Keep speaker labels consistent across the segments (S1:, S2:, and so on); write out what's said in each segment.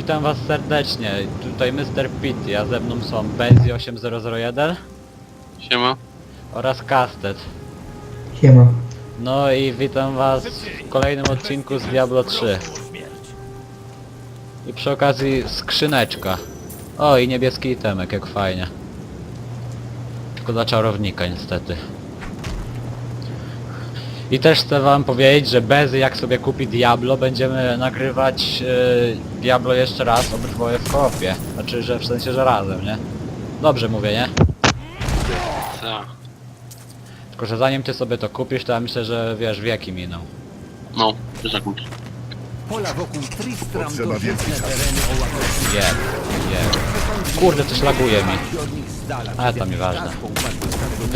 S1: witam was serdecznie. Tutaj Mr. Pit, a ze mną są Benzi 8001
S2: Siema.
S1: oraz Kastet.
S3: Siema.
S1: No i witam was w kolejnym odcinku z Diablo 3. I przy okazji skrzyneczka. O i niebieski itemek, jak fajnie. Tylko dla czarownika niestety. I też chcę wam powiedzieć, że bez jak sobie kupi Diablo będziemy nagrywać e, Diablo jeszcze raz obydwoje w koopie. Znaczy, że w sensie, że razem, nie? Dobrze mówię, nie?
S2: Tak.
S1: Tylko, że zanim ty sobie to kupisz, to ja myślę, że wiesz, wieki miną.
S2: No, tak myślę.
S4: Pola wokół Tristram
S5: Potrzeba
S4: to
S5: więcej
S4: żyzne
S5: czasu.
S4: tereny o.
S1: Je, je. Kurde, coś laguje mi.
S4: Od nich z dala,
S1: Ale to nieważne.
S4: raz po upadku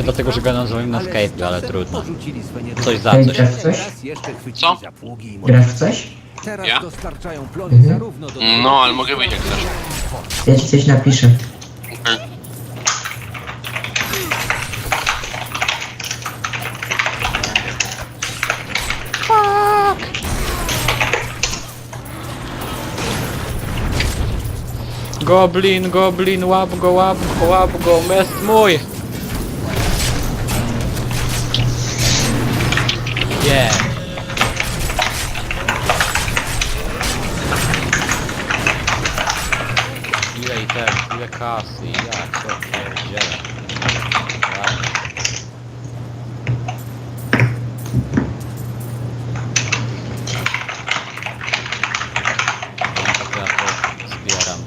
S1: dlatego, że gadam z moim na Skype'ie, ale trudno.
S4: porzucili swe
S1: Coś za coś.
S3: w coś?
S4: Raz jeszcze chwycili
S2: Co?
S4: za pługi i
S3: Grasz w coś?
S4: Teraz
S2: Ja?
S4: dostarczają plony
S3: Mhm.
S4: zarówno do...
S2: No, ale mogę wyjść jak chcesz.
S3: Ja ci coś napiszę.
S1: Goblin, goblin, łap go, łap go, łap go, jest mój! Nie. Ile item, ile kasy, ja co pierdzielę. Ładnie. Ja to zbieram.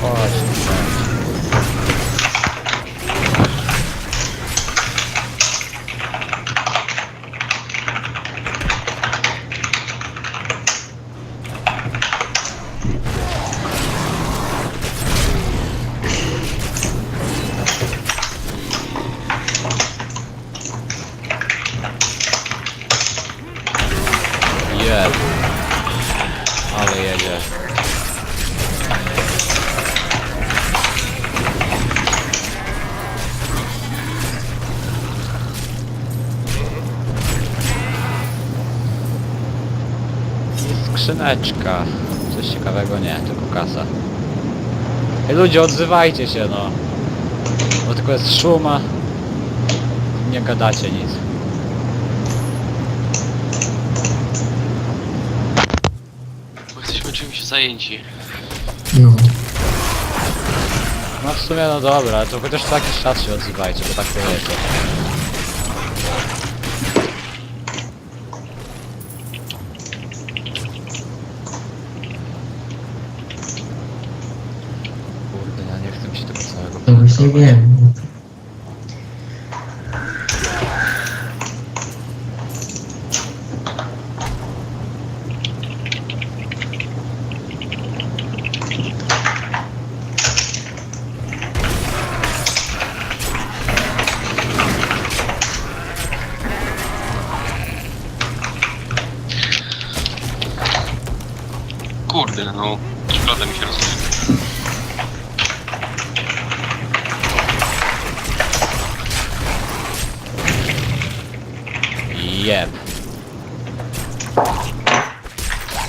S1: Chodź, chodź. Jest. Ale jedzie. Skrzyneczka. Coś ciekawego? Nie, tylko kasa. Ej ludzie, odzywajcie się no. Bo tylko jest szum, a nie gadacie nic.
S2: Zajęci.
S3: No.
S1: No w sumie no dobra, ale to chociaż co jakiś czas się odzywajcie, bo tak to wiecie. Kurde, ja nie chcę mi się tego całego
S3: No właśnie
S1: produkować.
S3: wiem.
S2: Kurde, no. Czekolada mi się rozumie.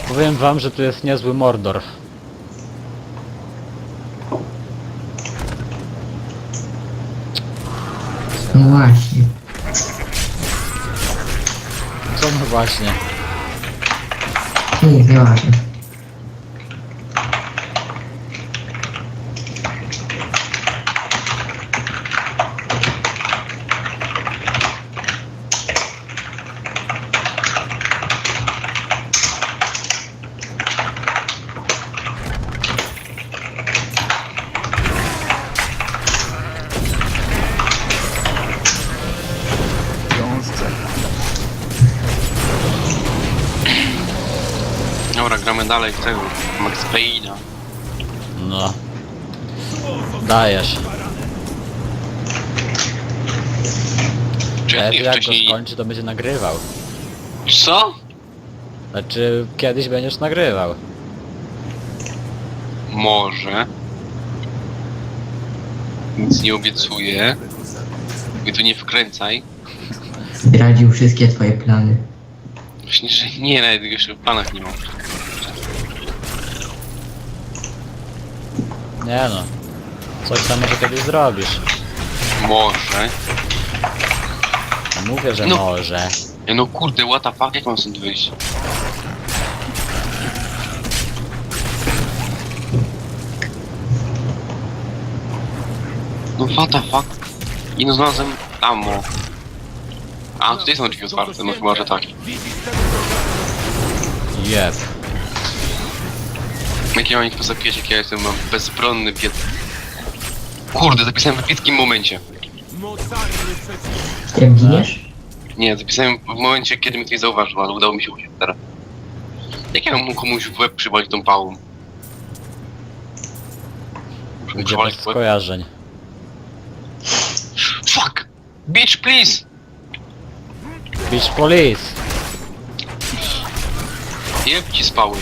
S1: Powiem wam, że tu jest niezły Mordor.
S3: No właśnie.
S1: Co no właśnie.
S3: Nic, nieważne.
S2: Dobra, dalej w tego. Max Payne'a.
S1: No. Dajesz.
S2: Czy ja tu
S1: jak go
S2: wcześniej...
S1: skończy, to będzie nagrywał.
S2: Co?
S1: Znaczy, kiedyś będziesz nagrywał.
S2: Może. Nic nie obiecuję. Mnie tu nie wkręcaj.
S3: Zdradził wszystkie twoje plany.
S2: Właśnie, że nie, nawet jeszcze w planach nie mam.
S1: Nie no. Coś tam może kiedyś zrobisz.
S2: Może.
S1: No mówię, że
S2: No.
S1: może.
S2: Ej, no kurde, what the fuck, jak mam stąd wyjść? No what the fuck? I no znalazłem ammo. A, tutaj są drzwi otwarte, no chyba, że tak.
S1: Jeb.
S2: Jak ja mam ich pozapijać, jak ja jestem mam bezbronny bied... Kurde, zapisałem w epickim momencie.
S3: Jak giniesz?
S2: Nie, zapisałem w momencie, kiedy mnie ktoś zauważył, ale udało mi się uciec teraz. Jak ja mógł komuś w łeb przywalić tą pałą? Muszę mu
S1: Będzie
S2: przywalić
S1: bez
S2: w łeb.
S1: skojarzeń.
S2: Fuck! Bitch, please!
S1: Beach Police!
S2: Jeb ci spały.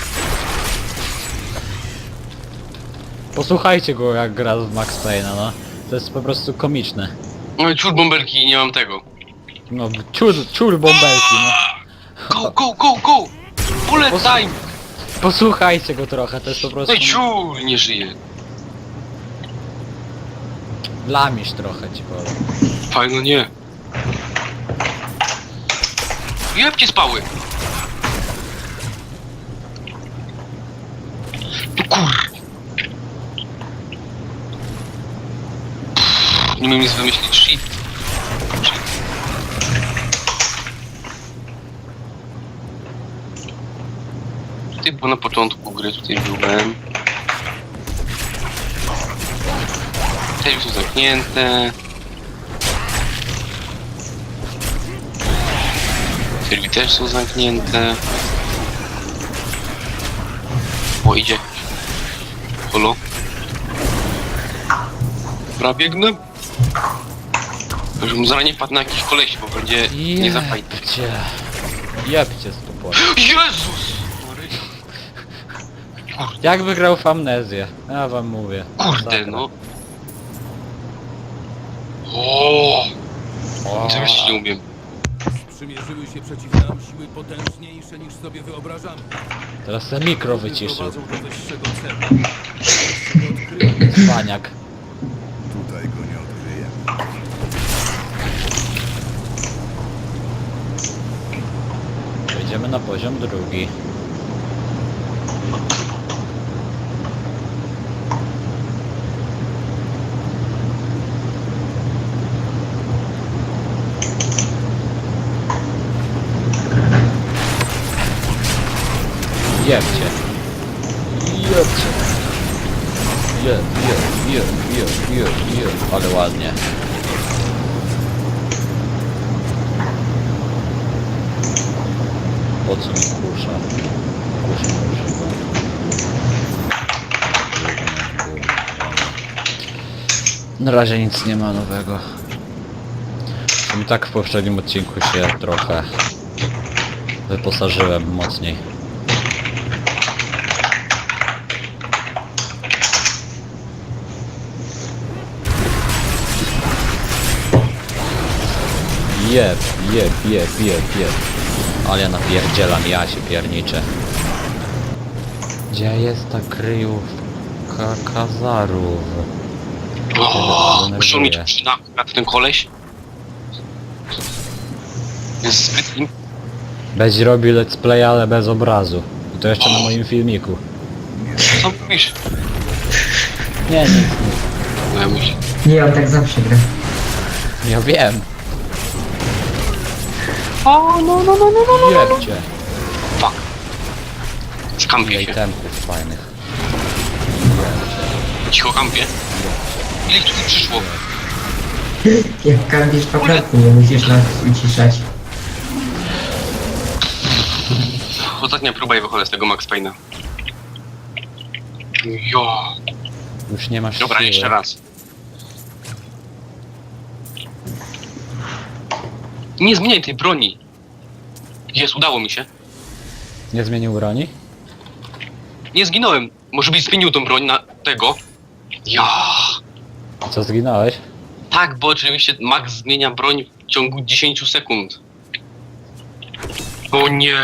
S1: Posłuchajcie go jak gra w Max Payne'a, no. To jest po prostu komiczne.
S2: No i ciur bąbelki nie mam tego.
S1: No, ciur, ciur bąbelki, no.
S2: Go, go, go, go! Bullet
S1: Posłuch-
S2: time!
S1: Posłuchajcie go trochę, to jest po prostu...
S2: No i ciur nie żyje.
S1: Lamisz trochę ci powiem.
S2: Fajno nie. Jeb ci spały! No kur... Nie umiem nic wymyślić. Shit. Ty, bo na początku gry tutaj byłem. Te już są zamknięte. Te drzwi też są zamknięte. O, idzie. Holo? Dobra, biegnę. Żebym zaraz nie padł na jakiś koleś, bo będzie nie zafajny.
S1: Jebcie. Jebcie stupor.
S2: Jezus!
S1: Jak wygrał w amnezję? Ja wam mówię.
S2: Kurde,
S1: Masakra.
S2: no. O,
S1: O,
S2: jeszcze nie umiem.
S4: Przymierzyły się przeciw nam siły potężniejsze niż sobie wyobrażamy.
S1: Teraz ten mikro wyciszył.
S4: Prowadzą do wyższego celu. Odkryłem
S1: Cwaniak.
S5: Tutaj go nie odkryjemy.
S1: Przejdziemy na poziom drugi. Jebcie. Jebcie. Jeb, jeb, jeb, jeb, jeb, jeb. Ale ładnie. Co kusza? Kusza używa. Na razie nic nie ma nowego. I tak w poprzednim odcinku się trochę wyposażyłem mocniej. Jeb, jeb, jeb, jeb, jeb. Ale ja napierdzielam, ja się pierniczę. Gdzie jest ta kryjówka kazarów?
S2: O, muszą mi tu przynakać ten koleś. Jest zbyt im...
S1: Będzie robił let's play, ale bez obrazu. I to jeszcze na moim filmiku.
S2: Co mówisz?
S1: Nie, nic, nic.
S2: No ja.
S3: Nie, on tak zawsze gra.
S1: Ja wiem.
S2: O, no, no, no, no, no.
S1: Jebcie.
S2: Fuck. Skampię
S1: Ile
S2: się.
S1: itemków fajnych.
S2: Cicho kampie. Ile ich tutaj przyszło?
S3: Jak kampisz po kratku, nie musisz nas uciszać.
S2: Ostatnia próba i wychodzę z tego Max Payne'a. Jo.
S1: Już nie masz
S2: Dobra,
S1: siły.
S2: jeszcze raz. Nie zmieniaj tej broni. Jest, udało mi się.
S1: Nie zmienił broni?
S2: Nie zginąłem. Może byś zmienił tą broń na tego? Ja.
S1: Co zginąłeś?
S2: Tak, bo oczywiście Max zmienia broń w ciągu 10 sekund. O nie.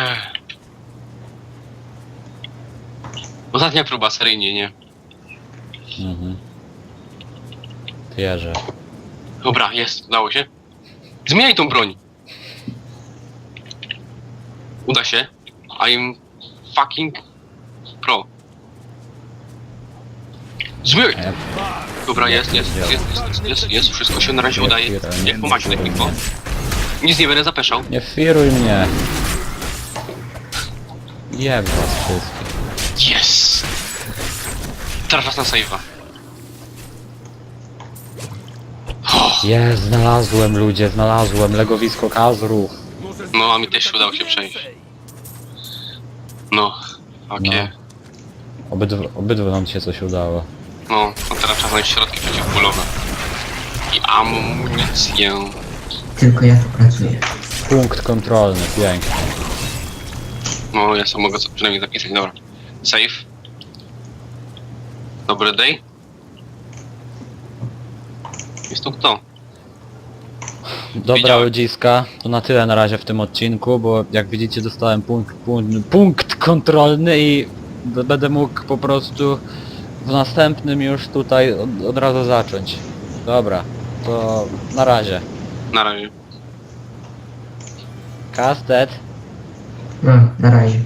S2: Ostatnia próba, seryjnie, nie.
S1: Mhm. Wierzę.
S2: Dobra, jest, udało się. Zmieniaj tą broń. Uda się. I'm fucking pro.
S1: Ja
S2: Dobra, jest, jest, jest, jest, jest, jest, wszystko się na razie udaje. Jak po macie techniko. Nic nie będę zapeszał.
S1: Nie firuj mnie. Jeb was wszystkich.
S2: Yes! Teraz czas na save'a.
S1: Jest, znalazłem ludzie, znalazłem legowisko Kazru.
S2: No, a mi też udało się przejść. No, okej.
S1: Obydwu, obydwu nam się coś udało.
S2: No, a teraz czas znaleźć środki przeciwbólowe. I amunicję.
S3: Tylko ja tu pracuję.
S1: Punkt kontrolny, pięknie.
S2: No, ja sobie mogę co przynajmniej zapisać, dobra. Save. Dobry day. Jest tu kto?
S1: Dobra
S2: Widziałem.
S1: ludziska, to na tyle na razie w tym odcinku, bo jak widzicie dostałem punkt, punkt, punkt kontrolny i b- będę mógł po prostu w następnym już tutaj od, od razu zacząć. Dobra, to na razie.
S2: Na razie.
S1: Castet.
S3: No, na razie.